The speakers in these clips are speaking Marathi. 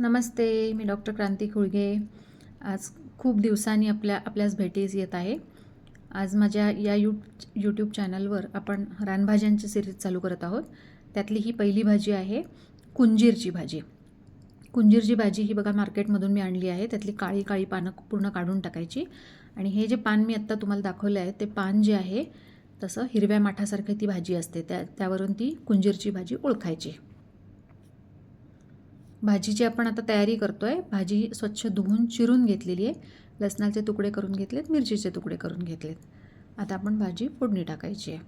नमस्ते मी डॉक्टर क्रांती खुळगे. आज खूप दिवसांनी आपल्या आपल्याच भेटीस येत आहे. आज माझ्या या यू यूट्यूब चॅनलवर आपण रानभाज्यांची सिरीज चालू करत आहोत. त्यातली ही पहिली भाजी आहे कुंजीरची भाजी. कुंजीरची भाजी ही बघा मार्केटमधून मी आणली आहे. त्यातली काळी काळी पानं पूर्ण काढून टाकायची. आणि हे जे पान मी आत्ता तुम्हाला दाखवलं आहे ते पान जे आहे तसं हिरव्या माठासारखी ती भाजी असते. त्या त्यावरून ती कुंजीरची भाजी ओळखायची. भाजीची आपण आता तयारी करतो आहे भाजी स्वच्छ धुवून चिरून घेतलेली आहे. लसणाचे तुकडे करून घेतलेत मिरचीचे तुकडे करून घेतलेत. आता आपण भाजी फोडणी टाकायची आहे.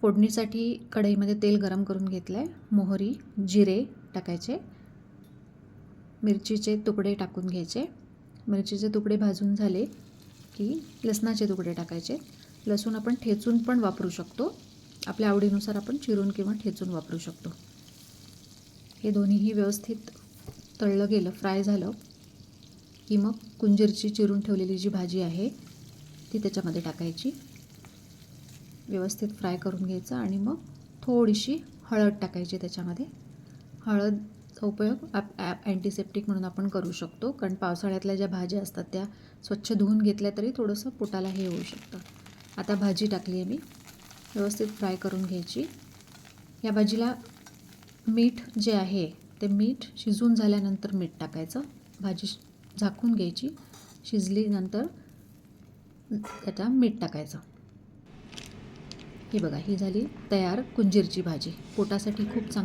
फोडणीसाठी कढईमध्ये तेल गरम करून घेतलं आहे मोहरी जिरे टाकायचे. मिरचीचे तुकडे टाकून घ्यायचे. मिरचीचे तुकडे भाजून झाले की लसणाचे तुकडे टाकायचे. लसूण आपण ठेचून पण वापरू शकतो. आपल्या आवडीनुसार आपण चिरून किंवा ठेचून वापरू शकतो. हे दोन्हीही व्यवस्थित तळलं गेलं फ्राय झालं. की मग कुंजीरची चिरून ठेवलेली जी भाजी आहे ती त्याच्यामध्ये टाकायची. व्यवस्थित फ्राय करून घ्यायचं आणि मग थोडीशी हळद टाकायची त्याच्यामध्ये. हळदचा उपयोग ॲप ॲप अँटीसेप्टिक म्हणून आपण करू शकतो कारण पावसाळ्यातल्या ज्या भाज्या असतात त्या स्वच्छ धुवून घेतल्या तरी थोडंसं पोटाला हे होऊ शकतं. आता भाजी टाकली आहे मी. व्यवस्थित फ्राय करून घ्यायची. या भाजीला मीठ जे आहे ते मीठ शिजून झाल्यानंतर मीठ टाकायचं. भाजी झाकून घ्यायची. शिजलीनंतर त्याला मीठ टाकायचं. हे बघा ही झाली तयार कुंजीरची भाजी. पोटासाठी खूप चांगली